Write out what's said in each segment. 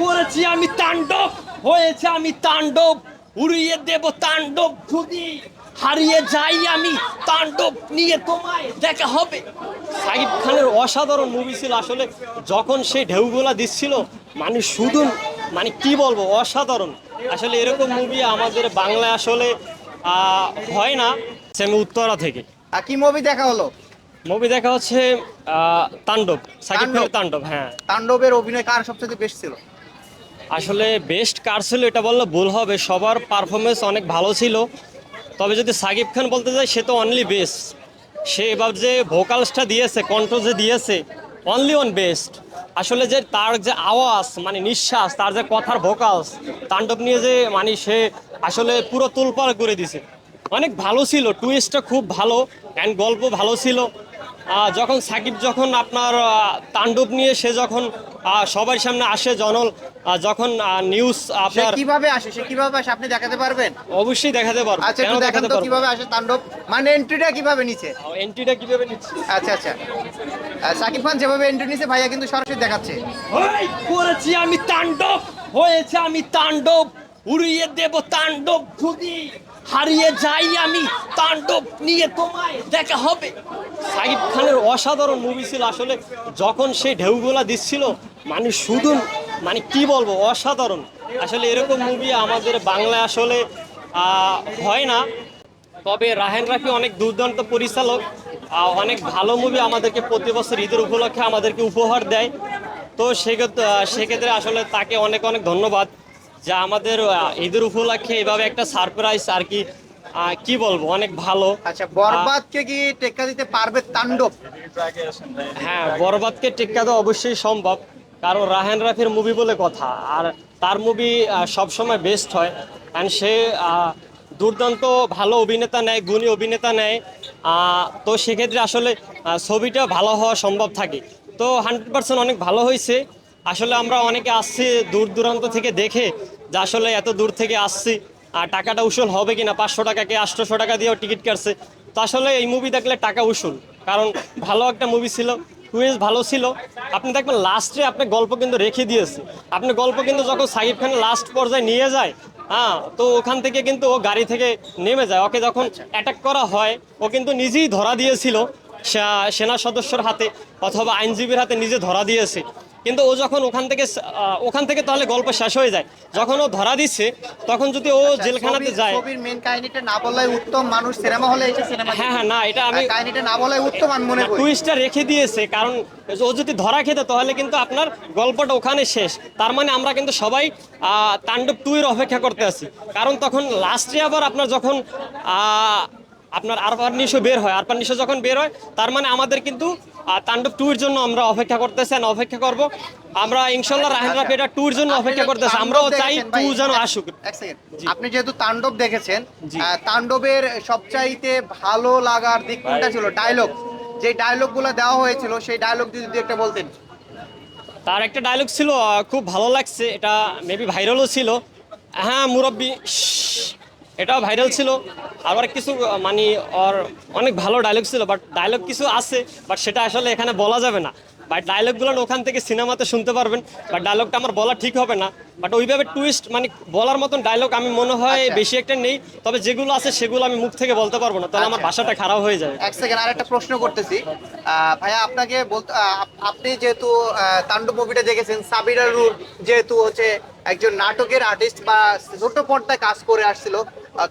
করেছি আমি তাণ্ডব, হয়েছে আমি তাণ্ডব, উড়িয়ে দেব তাণ্ডব, যদি হারিয়ে যাই আমি তাণ্ডব নিয়ে তোমায় দেখা হবে। সাকিব খানের অসাধারণ মুভি ছিল আসলে, যখন সেই ঢেউগুলা দিচ্ছিল মানে শুধু মানে কি বলব, অসাধারণ। আসলে এরকম মুভি আমাদের বাংলায় আসলে হয় না, সেমি উত্তরা থেকে। কি মুভি দেখা হলো? মুভি দেখা হচ্ছে তাণ্ডব সাকিব খানের তাণ্ডব? হ্যাঁ। তাণ্ডবের অভিনয় কার সবচেয়ে বেস্ট ছিল? আসলে বেস্ট কার ছিল এটা বললে ভুল হবে সবার পারফরমেন্স অনেক ভালো ছিল। তবে যদি সাকিব খান বলতে যাই সে তো অনলি বেস্ট সে এবার যে ভোকালসটা দিয়েছে কণ্ঠ যে দিয়েছে অনলি অন বেস্ট আসলে যে তার যে আওয়াজ মানে নিঃশ্বাস তার যে কথার ভোকালস তাণ্ডব নিয়ে যে মানে সে আসলে পুরো তুলপাড় করে দিছে। অনেক ভালো ছিল টুইস্টটা খুব ভালো অ্যান্ড গল্প ভালো ছিল। যখন সাকিব যখন আপনার তাণ্ডব নিয়ে সে যখন সবার সামনে আসে জনল যখন নিউজ আপনার কীভাবে আসে? সে কীভাবে আসে? আপনি দেখাতে পারবেন? অবশ্যই দেখাতে পারব। আচ্ছা একটু দেখান তো কীভাবে আসে তাণ্ডব? মানে এন্ট্রিটা কীভাবে নিছে? এন্ট্রিটা কীভাবে নিচ্ছি? আচ্ছা আচ্ছা। সাকিব খান যেভাবে এন্ট্রি নিছে ভাইয়া কিন্তু সরাসরি দেখাচ্ছে। ওই করেছি আমি তাণ্ডব হয়েছে আমি তাণ্ডব উড়িয়ে দেব তাণ্ডব যদি হারিয়ে যাই আমি তাণ্ডব নিয়ে তোমায় দেখা হবে। সাকিব খানের অসাধারণ মুভি ছিল আসলে, যখন সেই ঢেউগুলা দিচ্ছিল মানে শুধু মানে কি বলব, অসাধারণ। আসলে এরকম মুভি আমাদের বাংলায় আসলে হয় না। তবে রাহেন রাফি অনেক দুর্দান্ত পরিচালক অনেক ভালো মুভি আমাদেরকে প্রতি বছর ঈদের উপলক্ষে আমাদেরকে উপহার দেয়। তো সেক্ষেত্রে সেক্ষেত্রে আসলে তাকে অনেক অনেক ধন্যবাদ। যা আমাদের ঈদের উপলক্ষে এভাবে একটা সারপ্রাইজ আর কি কি বলব অনেক ভালো। আচ্ছা বরবাদকে কি টেক্কা দিতে পারবে তাণ্ডব? হ্যাঁ বরবাদকে টিক্কা দেওয়া অবশ্যই সম্ভব কারণ রাহেন রাফির মুভি বলে কথা আর তার মুভি সবসময় বেস্ট হয়। অ্যান্ড সে দুর্দান্ত ভালো অভিনেতা নেয় গুণী অভিনেতা নেয় তো সেক্ষেত্রে আসলে ছবিটা ভালো হওয়া সম্ভব থাকে। তো হান্ড্রেড পার্সেন্ট অনেক ভালো হয়েছে। আসলে আমরা অনেকে আসছি দূর দূরান্ত থেকে দেখে যে আসলে এত দূর থেকে আসছি আর টাকাটা উসুল হবে কিনা? পাঁচশো টাকাকে আটশোশো টাকা দিয়েও টিকিট কাটছে? তো আসলে এই মুভি দেখলে টাকা উসুল। কারণ ভালো একটা মুভি ছিল টুইস্ট ভালো ছিল। আপনি দেখবেন লাস্টে আপনি গল্প কিন্তু রেখে দিয়েছে। আপনি গল্প কিন্তু যখন সাকিব খান লাস্ট পর্যায়ে নিয়ে যায় হ্যাঁ তো ওখান থেকে কিন্তু ও গাড়ি থেকে নেমে যায়। ওকে যখন অ্যাটাক করা হয়, ও কিন্তু নিজেই ধরা দিয়েছিল সেনা সদস্যর হাতে অথবা আইনজীবীর হাতে নিজে ধরা দিয়েছে। কিন্তু ও যখন ওখান থেকে ওখান থেকে তাহলে গল্প শেষ হয়ে যায়। যখন ও ধরা দিচ্ছে তখন যদি ও জেলখানাতে যায় ছবির মেন কাহিনীটা না উত্তম মানুষ সিনেমা হলে এসে সিনেমা হ্যাঁ হ্যাঁ না এটা আমি কাহিনীটা না উত্তম আমি মনে করি। টুইস্টটা রেখে দিয়েছে কারণ ও যদি ধরা খেত তাহলে কিন্তু আপনার গল্পটা ওখানে শেষ। তার মানে আমরা কিন্তু সবাই তাণ্ডব টুয়ের অপেক্ষা করতে আছি। কারণ তখন লাস্টে আবার আপনার যখন আপনার আরপার নিশো বের হয়। আরপার নিশো যখন বের হয় তার মানে আমাদের কিন্তু তাণ্ডব টুর জন্য আমরা অপেক্ষা করতেছি অপেক্ষা করব। আমরা ইনশাল্লাহ রাহেন রাফি এটা টুর জন্য অপেক্ষা করতেছি। আমরাও চাই টু যেন আসুক। আপনি যেহেতু তাণ্ডব দেখেছেন। তাণ্ডবের সবচাইতে ভালো লাগার দিক কোনটা ছিল? ডায়লগ যে ডায়লগগুলো দেওয়া হয়েছিল সেই ডায়লগ যদি একটা বলতেন। তার একটা ডায়লগ ছিল খুব ভালো লাগছে। এটা মেবি ভাইরালও ছিল। হ্যাঁ মুরব্বী এটাও ভাইরাল ছিল। আবার কিছু মানে ওর অনেক ভালো ডায়লগ ছিল বাট ডায়লগ কিছু আছে বাট সেটা আসলে এখানে বলা যাবে না। বাট ডায়লগগুলো ওখান থেকে সিনেমাতে শুনতে পারবেন বাট ডায়লগটা আমার বলা ঠিক হবে না। বাট ওইভাবে টুইস্ট মানে বলার মতন ডায়লগ আমি মনে হয় আচ্ছা। বেশি একটা নেই। তবে যেগুলো আছে সেগুলো আমি মুখ থেকে বলতে পারব না। তাহলে আমার আচ্ছা। ভাষাটা খারাপ হয়ে যাবে। এক সেকেন্ড আর একটা প্রশ্ন করতেছি। ভাইয়া আপনাকে বলতে আপনি যেহেতু তাণ্ডব মুভিটা দেখেছেন সাবিরারুর যেহেতু হচ্ছে একজন নাটকের আর্টিস্ট বা ছোট পর্দায় কাজ করে আসছিল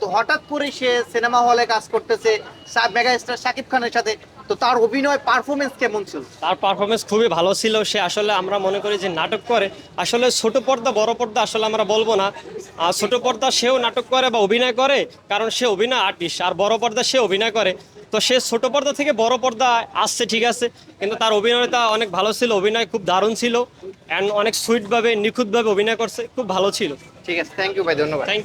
তো হঠাৎ করে সে সিনেমা হলে কাজ করতেছে মেগা স্টার শাকিব খানের সাথে। তো তার অভিনয় পারফরমেন্স কেমন ছিল? তার পারফরমেন্স খুবই ভালো ছিল। সে আসলে আমরা মনে করি যে নাটক করে। আসলে ছোট পর্দা বড় পর্দা আসলে আমরা বলব না। আর ছোট পর্দা সেও নাটক করে বা অভিনয় করে কারণ সে অভিনয় আর্টিস্ট আর বড় পর্দা সে অভিনয় করে। তো সে ছোট পর্দা থেকে বড় পর্দা আসছে ঠিক আছে কিন্তু তার অভিনয়টা অনেক ভালো ছিল অভিনয় খুব দারুণ ছিল অ্যান্ড অনেক সুইটভাবে নিখুঁতভাবে অভিনয় করছে খুব ভালো ছিল। ঠিক আছে থ্যাংক ইউ ভাই ধন্যবাদ। থ্যাংক